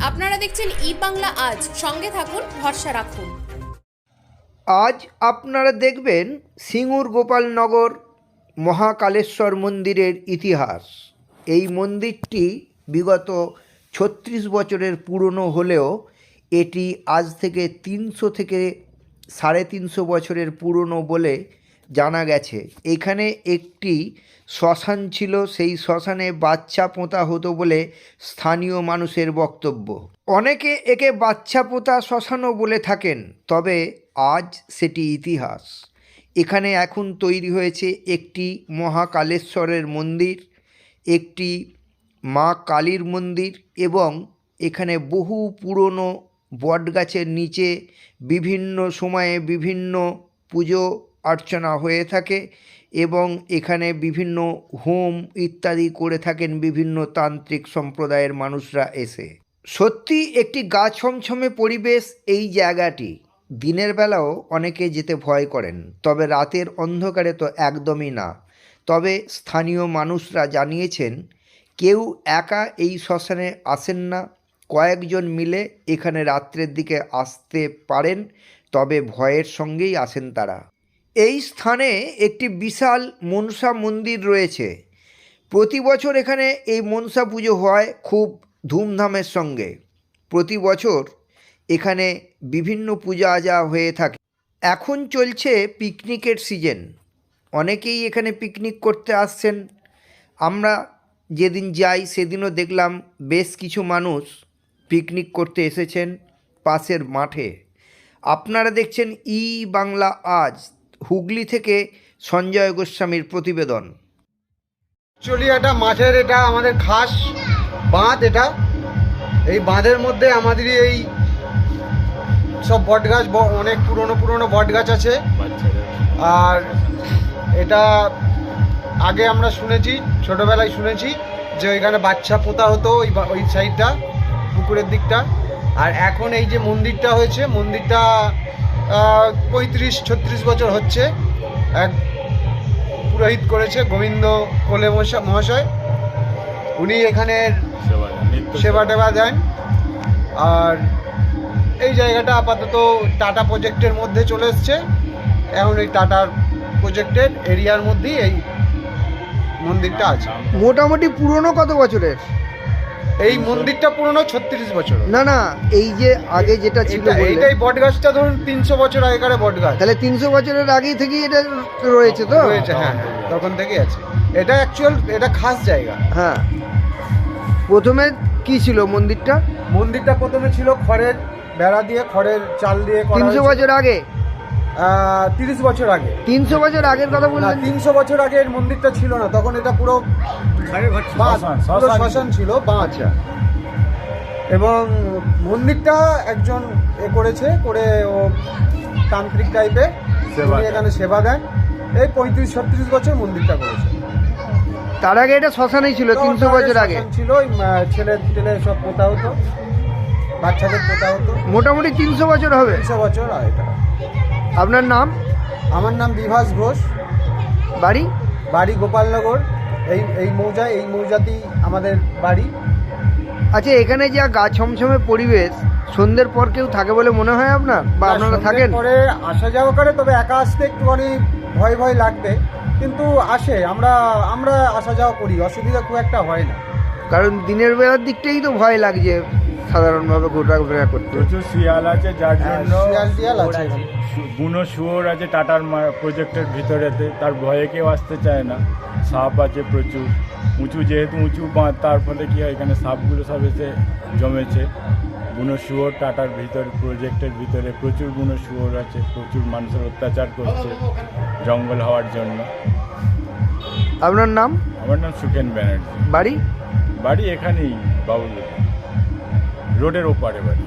আপনারা দেখছেন ই বাংলা আজ। সঙ্গে থাকুন, ভরসা রাখুন। আজ আপনারা দেখবেন সিঙ্গুর গোপালনগর মহাকালেশ্বর মন্দিরের ইতিহাস। এই মন্দিরটি বিগত ছত্রিশ বছরের পুরনো হলেও এটি আজ থেকে তিনশো থেকে সাড়ে তিনশো বছরের পুরনো বলে জানা গেছে। এখানে একটি শ্মশান ছিল, সেই শ্মশানে বাচ্চা পোঁতা হতো বলে স্থানীয় মানুষের বক্তব্য। অনেকে একে বাচ্চা পোঁতা শ্মশানও বলে থাকেন, তবে আজ সেটি ইতিহাস। এখানে এখন তৈরি হয়েছে একটি মহাকালেশ্বরের মন্দির, একটি মা কালীর মন্দির এবং এখানে বহু পুরনো বটগাছের নিচে বিভিন্ন সময়ে বিভিন্ন পুজো অর্চনা হয়ে থাকে এবং এখানে বিভিন্ন হোম ইত্যাদি করে থাকেন বিভিন্ন তান্ত্রিক সম্প্রদায়ের মানুষরা এসে। সত্যি একটি গা ছমছমে পরিবেশ এই জায়গাটি। দিনের বেলাও অনেকে যেতে ভয় করেন, তবে রাতের অন্ধকারে তো একদমই না। তবে স্থানীয় মানুষরা জানিয়েছেন, কেউ একা এই শ্মশানে আসেন না, কয়েকজন মিলে এখানে রাত্রের দিকে আসতে পারেন, তবে ভয়ের সঙ্গেই আসেন তারা। এই স্থানে একটি বিশাল মনসা মন্দির রয়েছে। প্রতি বছর এখানে এই মনসা পুজো হয় খুব ধুমধামের সঙ্গে। প্রতি বছর এখানে বিভিন্ন পূজা আজা হয়ে থাকে। এখন চলছে পিকনিকের সিজন। অনেকেই এখানে পিকনিক করতে আসছেন। আমরা যেদিন যাই সেদিনও দেখলাম বেশ কিছু মানুষ পিকনিক করতে এসেছেন পাশের মাঠে। আপনারা দেখছেন ই বাংলা আজ। হুগলি থেকে সঞ্জয় গোস্বামীর প্রতিবেদন। অ্যাকচুয়ালি এটা মাঠের এটা আমাদের খাস বাঁধ এটা। এই বাঁধের মধ্যে আমাদের এই সব বট গাছ অনেক পুরনো পুরনো বট গাছ আছে। আর এটা আগে আমরা শুনেছি, ছোটবেলায় শুনেছি, যে ওইখানে বাচ্চা পোতা হতো ওই ওই সাইডটা পুকুরের দিকটা। আর এখন এই যে মন্দিরটা হয়েছে, মন্দিরটা পঁয়ত্রিশ ছত্রিশ বছর হচ্ছে। এক পুরোহিত করেছে গোবিন্দ কোলে মশা- মহাশয়। উনি এখানের সেবা টেবা দেন। আর এই জায়গাটা আপাতত টাটা প্রজেক্টের মধ্যে চলে এসছে। এখন এই টাটার প্রজেক্টের এরিয়ার মধ্যেই এই মন্দিরটা আছে। মোটামুটি পুরনো কত বছরের? এই মন্দিরটা পুরনো ছত্রিশ বছর। না না এই যে আগে যেটা ছিল এটা- বললেন, এইটাই বট গাছটা ধরুন তিনশো বছর আগেকার বট গাছ। তাহলে তিনশো বছরের আগেই থেকেই এটা রয়েছে তো? রয়েছে হ্যাঁ হ্যাঁ, তখন থেকেই আছে। এটা অ্যাকচুয়াল এটা খাস জায়গা। হ্যাঁ। প্রথমে কি ছিল মন্দিরটা? মন্দিরটা প্রথমে ছিল খড়ের বেড়া দিয়ে খড়ের চাল দিয়ে করা তিনশো হয়েছে। বছর আগে? তিরিশ বছর আগে। তিনশো বছর আগের কথা বললেন? তিনশো বছর আগে এর মন্দিরটা ছিল না তখন এটা পুরো শ্মশান ছিল। বাঁচ এবং মন্দিরটা একজন এ করেছে করে ও তান্ত্রিক টাইপের এখানে সেবা দেন। এই পঁয়ত্রিশ ছত্রিশ বছর মন্দিরটা করেছে। তার আগে এটা শ্মশানেই ছিল তিনশো বছর আগে? ছিল ছেলে টেলে সব পোতা হতো বাচ্চাদের পোতা হতো। মোটামুটি তিনশো বছর হবে। তিনশো বছর এটা। আপনার নাম? আমার নাম বিভাস ঘোষ। বাড়ি? বাড়ি গোপালনগর। এই এই মৌজা এই মৌজাতেই আমাদের বাড়ি। আচ্ছা এখানে যা গা ছমছমে পরিবেশ সন্ধ্যের পর কেউ থাকে বলে মনে হয় আপনার? বা আপনারা থাকেন? পরে আসা যাওয়া করে তবে একা আসতে একটুখানি ভয় ভয় লাগবে। কিন্তু আসে আমরা আমরা আসা যাওয়া করি অসুবিধা খুব একটা হয় না। কারণ দিনের বেলার দিকটাই তো ভয় লাগছে। সাধারণভাবে ঘোরাফেরা করতে। প্রচুর শিয়াল আছে যার হ্যাঁ, জন্য শিয়াল টিয়াল আছে। বুনো শুয়োর আছে টাটার প্রজেক্টের ভিতরেতে তার ভয়ে কেউ আসতে চায় না। সাপ আছে প্রচুর। উঁচু যেহেতু উঁচু বাঁধ তার ফলে কি হয় এখানে সাপগুলো সব এসে জমেছে। বুনো শুয়োর টাটার ভিতর প্রজেক্টের ভিতরে প্রচুর বুনো শুয়োর আছে প্রচুর মানুষের অত্যাচার করছে জঙ্গল হওয়ার জন্য। আপনার নাম? আমার নাম সুকেন ব্যানার্জি। বাড়ি? বাড়ি এখানেই বাবুল রোডের ওপারে বাড়ি।